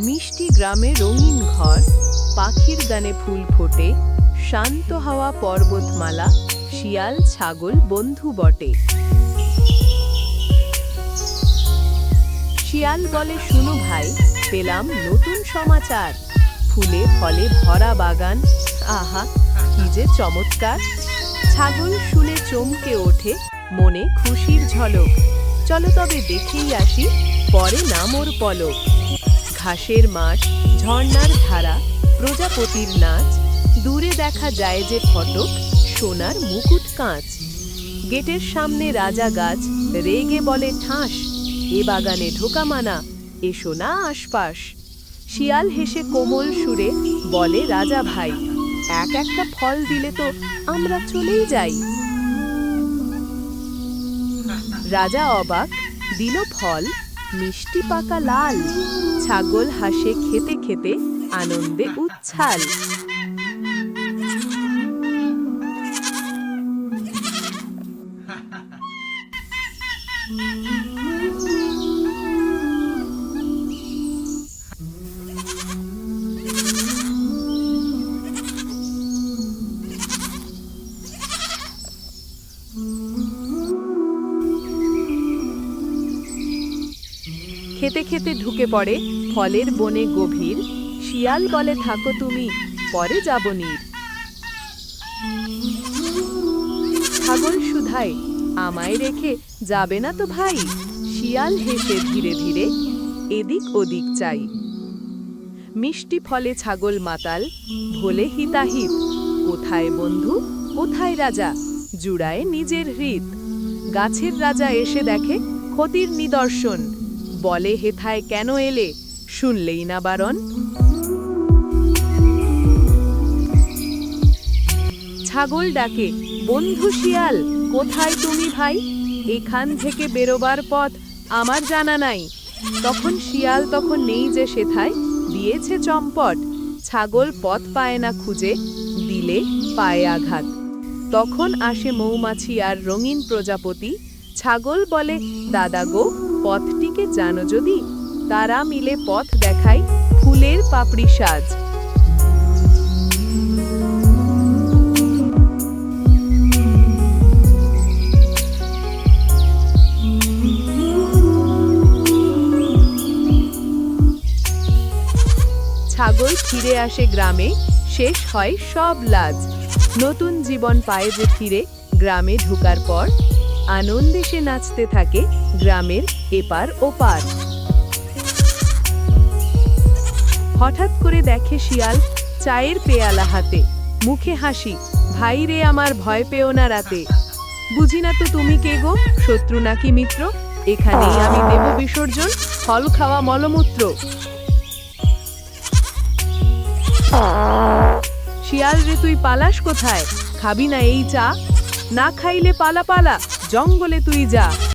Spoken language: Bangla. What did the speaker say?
মিষ্টি গ্রামে রঙিন ঘর, পাখির গানে ফুল ফোটে, শান্ত হাওয়া পর্বতমালা, শিয়াল, ছাগল, বন্ধু বটে। শিয়াল বলে, শুনো ভাই, পেলাম নতুন সমাচার। ফুলে ফলে ভরা বাগান। আহা, কি যে চমৎকার! ছাগল শুনে চমকে ওঠে, মনে খুশির ঝলক। চলো তবে দেখেই আসি, পরে নামোর পলক। ঘাসের মাঠ, ঝর্ণার ধারা, প্রজাপতির নাচ, দূরে দেখা যায় যে ফটক, সোনার মুকুট কাঁচ। গেটের সামনে রাজা গাছ, রেগে বলে ঠাঁস, এ বাগানে ঢোকা মানা এসো না আশপাশ। শিয়াল হেসে কোমল সুরে বলে রাজা ভাই, এক একটা ফল দিলে তো আমরা চলেই যাই। রাজা অবাক, দিল ফল মিষ্টি পাকা লাল ছাগল হাসে খেতে খেতে আনন্দে উচ্ছাল। খেতে খেতে ঢুকে পড়ে, ফলের বনে গভীর, শিয়াল বলে, থাকো তুমি, পরে যাব নীর। ছাগল সুধাই আমায় রেখে যাবে না তো ভাই? শিয়াল হেসে ধীরে ধীরে, এদিক ওদিক চাই। মিষ্টি ফলে ছাগল মাতাল, ভোলে হিতাহিত, কোথায় বন্ধু, কোথায় রাজা? জুড়ায় নিজের হৃদ গাছের রাজা এসে দেখে, ক্ষতির নিদর্শন। বলে হেথায় কেন এলে? শুনলেই না, বারণ। ছাগল ডাকে, বন্ধু শিয়াল, কোথায় তুমি ভাই? এখান থেকে বেরোবার পথ আমার জানা নাই। তখন শিয়াল তখন নেই যে সেথায়, দিয়েছে চম্পট। ছাগল পথ পায় না খুঁজে, দিলে পায়ে আঘাত। তখন আসে মৌমাছি আর রঙিন প্রজাপতি। ছাগল বলে, দাদা গো পথটিকে জানো যদি? তারা মিলে পথ দেখায় ফুলের পাপড়ি সাজ। ছাগল ফিরে আসে গ্রামে, শেষ হয় সব লাজ। নতুন জীবন পায় যে ফিরে, গ্রামে ঢুকার পর আনন্দে সে নাচতে থাকে গ্রামের এপার ওপার। হঠাৎ করে দেখে শিয়াল চায়ের পেয়ালা হাতে। মুখে হাসি, ভাই রে, আমার ভয় পেও না রাতে। বুঝি না তো তুমি কে গো? শত্রু নাকি মিত্র? এখানেই আমি দেব বিসর্জন, ফল খাওয়া মলমূত্র। শিয়াল রে, তুই পালাস কোথায়? খাবি না এই চা? না খাইলে পালা পালা। জঙ্গলে তুই যা।